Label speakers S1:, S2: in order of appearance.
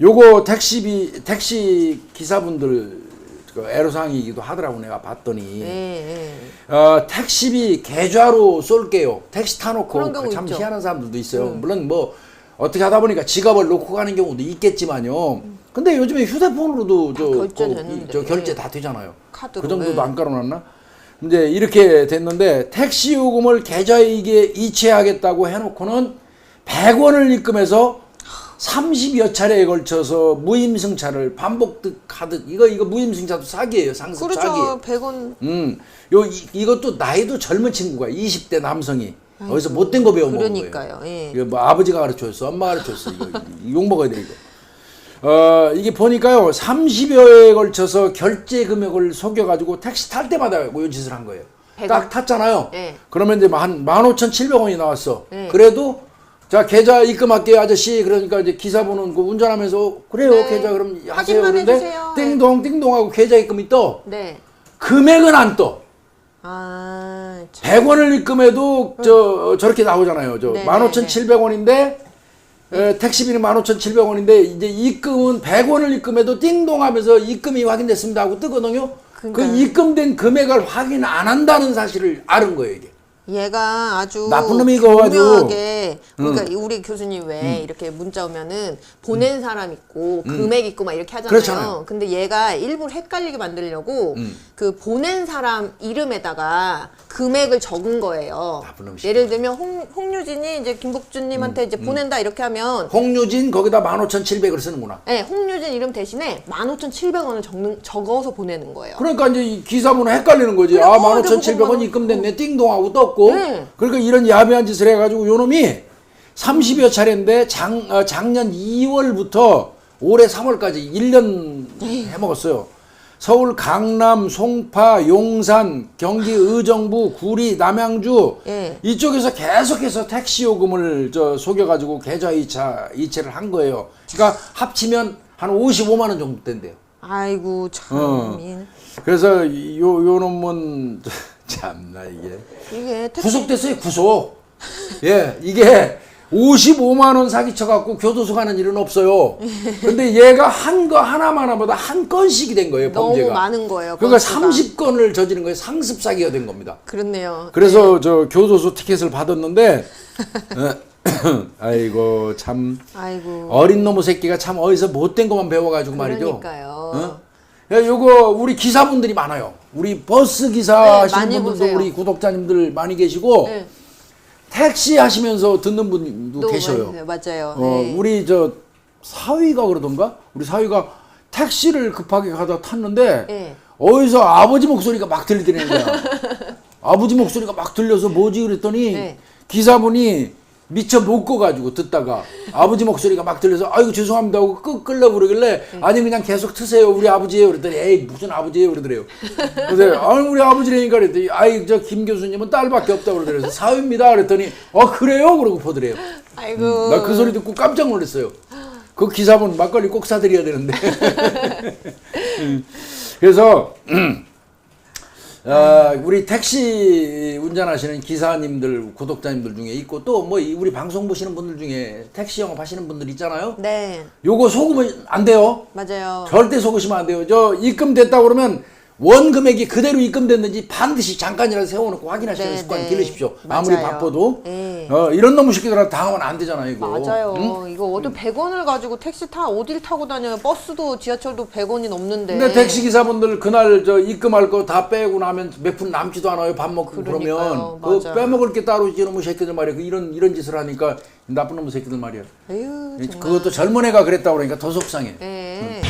S1: 요거 택시비 택시 기사분들 그 애로사항이기도 하더라고 내가 봤더니
S2: 예, 예.
S1: 어, 택시비 계좌로 쏠게요. 택시 타놓고
S2: 그런 경우
S1: 참
S2: 있죠. 음.
S1: 희한한 사람들도 있어요. 물론 뭐 어떻게 하다 보니까 지갑을 놓고 가는 경우도 있겠지만요. 근데 요즘에 휴대폰으로도 저,
S2: 결제되는데.
S1: 그, 저 결제 다 되잖아요.
S2: 카드로,
S1: 그 정도도
S2: 네.
S1: 안 깔아놨나? 이제 이렇게 됐는데 택시 요금을 계좌에 이게 이체하겠다고 해놓고는 100원을 입금해서 30여 차례에 걸쳐서 무임승차를 반복하듯 이거 이거 무임승차도 사기예요. 상습 사기.
S2: 그렇죠. 100원
S1: 음, 요 이, 이것도 나이도 젊은 친구가 20대 남성이 어디서 못된 거 배워 먹은 거예요.
S2: 그러니까요. 예.
S1: 이거 뭐 아버지가 가르쳐줬어, 엄마가 가르쳐줬어. 이거 욕 먹어야 돼 이거. 어 이게 보니까요 30여에 걸쳐서 결제 금액을 속여 가지고 택시 탈 때마다 요 짓을 한 거예요.
S2: 100원?
S1: 딱 탔잖아요.
S2: 네.
S1: 그러면 이제 한 15,700원이 나왔어.
S2: 네.
S1: 그래도 자 계좌 입금할게요 아저씨. 그러니까 이제 기사분은 그 운전하면서 그래요
S2: 네.
S1: 계좌 그럼 하세요.
S2: 확인만
S1: 그런데
S2: 해주세요.
S1: 띵동 띵동하고 계좌 입금이 떠.
S2: 네.
S1: 금액은 안 떠.
S2: 아, 참.
S1: 100원을 입금해도 저 저렇게 나오잖아요. 저
S2: 네,
S1: 15,700원인데 에, 택시비는 15,700원인데 이제 입금은 100원을 입금해도 띵동하면서 입금이 확인됐습니다 하고 뜨거든요. 그
S2: 그러니까요.
S1: 입금된 금액을 확인 안 한다는 사실을 알은 거예요, 이게.
S2: 얘가 아주
S1: 나쁜 놈이 이거 가지고.
S2: 교묘하게 그러니까 우리 교수님 왜 이렇게 문자 오면은 보낸 사람 있고 금액 있고 막 이렇게 하잖아요.
S1: 그렇잖아요.
S2: 근데 얘가 일부러 헷갈리게 만들려고 그 보낸 사람 이름에다가 금액을 적은 거예요.
S1: 나쁜 놈이시다.
S2: 예를 들면 홍, 홍유진이 이제 김복준님한테 이제 보낸다 이렇게 하면
S1: 홍유진 거기다 15,700을 쓰는구나.
S2: 네, 홍유진 이름 대신에 15,700원을 적는, 적어서 보내는 거예요.
S1: 그러니까 이제 이 기사분은 헷갈리는 거지.
S2: 그래,
S1: 아,
S2: 어,
S1: 15,700원
S2: 내가
S1: 입금됐네. 띵동하고 떴고.
S2: 네.
S1: 그러니까 이런 야비한 짓을 해가지고 요 놈이 30여 차례인데 장, 어, 작년 2월부터 올해 3월까지 1년 해먹었어요. 서울 강남, 송파, 용산, 경기 의정부, 구리, 남양주
S2: 예.
S1: 이쪽에서 계속해서 택시 요금을 저 속여가지고 계좌 이차 이체를 한 거예요. 그러니까 합치면 한 55만 원 정도 된대요.
S2: 아이고 참
S1: 어.
S2: 이-
S1: 그래서 이- 요, 요 놈은 참나 이게
S2: 이게 택시
S1: 구속됐어요 구속 예 이게 55만 원 사기쳐 갖고 교도소 가는 일은 없어요 근데 얘가 한 거 하나만 하보다 한 건씩이 된 거예요
S2: 너무
S1: 범죄가
S2: 많은 거예요.
S1: 그러니까
S2: 건수가.
S1: 30건을 저지른 거예요 상습 사기가 된 겁니다
S2: 그렇네요.
S1: 그래서 저 교도소 티켓을 받았는데 어, 아이고 참
S2: 아이고.
S1: 어린 놈의 새끼가 참 어디서 못된 것만 배워가지고 말이죠
S2: 그러니까요.
S1: 어? 야, 요거 우리 기사분들이 많아요. 우리 버스 기사
S2: 네,
S1: 하시는
S2: 많이
S1: 분들도
S2: 보세요.
S1: 우리 구독자님들 많이 계시고
S2: 네.
S1: 택시 하시면서 듣는 분도
S2: 또
S1: 계셔요.
S2: 많이- 맞아요.
S1: 어,
S2: 네.
S1: 우리 저 사위가 그러던가? 우리 사위가 택시를 급하게 가다 탔는데
S2: 네.
S1: 어디서 아버지 목소리가 막 들리더라는 거야. 아버지 목소리가 막 들려서 뭐지 그랬더니
S2: 네.
S1: 기사분이 미처 못 꺼가지고 듣다가 아버지 목소리가 막 들려서 아이고 죄송합니다 하고 끄, 끌려 그러길래
S2: 네.
S1: 아니 그냥 계속 트세요. 우리 아버지예요. 그랬더니 에이 무슨 아버지예요? 그러더래요. 그래서 아니 우리 아버지라니까 그랬더니 아이 저 김 교수님은 딸밖에 없다고 그러더래요. 사위입니다. 그랬더니 어 그래요? 그러고 보더래요.
S2: 아이고.
S1: 나그 소리 듣고 깜짝 놀랐어요. 그 기사분 막걸리 꼭 사드려야 되는데. 음. 그래서 아, 우리 택시 운전하시는 기사님들, 구독자님들 중에 있고 또 뭐 우리 방송 보시는 분들 중에 택시 영업 하시는 분들 있잖아요.
S2: 네.
S1: 요거 속으면 안 돼요.
S2: 맞아요.
S1: 절대 속으시면 안 돼요. 저 입금됐다 그러면 원 금액이 그대로 입금됐는지 반드시 잠깐이라도 세워놓고 확인하시는
S2: 네,
S1: 습관
S2: 네.
S1: 기르십시오. 아무리
S2: 맞아요.
S1: 바빠도.
S2: 네.
S1: 어, 이런 놈의 새끼들한테 당하면 안 되잖아요, 이거.
S2: 맞아요.
S1: 응?
S2: 이거 어디 100원을 가지고 택시 타 어딜 타고 다녀요? 버스도 지하철도 100원이 넘는데.
S1: 근데 택시 기사분들 그날 저 입금할 거 다 빼고 나면 몇 푼 남지도 않아요. 밥 먹고
S2: 그러니까요.
S1: 그러면 그. 빼먹을 게 따로 있지 놈의 새끼들 말이야. 그 이런 이런 짓을 하니까 나쁜 놈의 새끼들 말이야.
S2: 에휴.
S1: 그것도 젊은 애가 그랬다 그러니까 더 속상해.
S2: 예.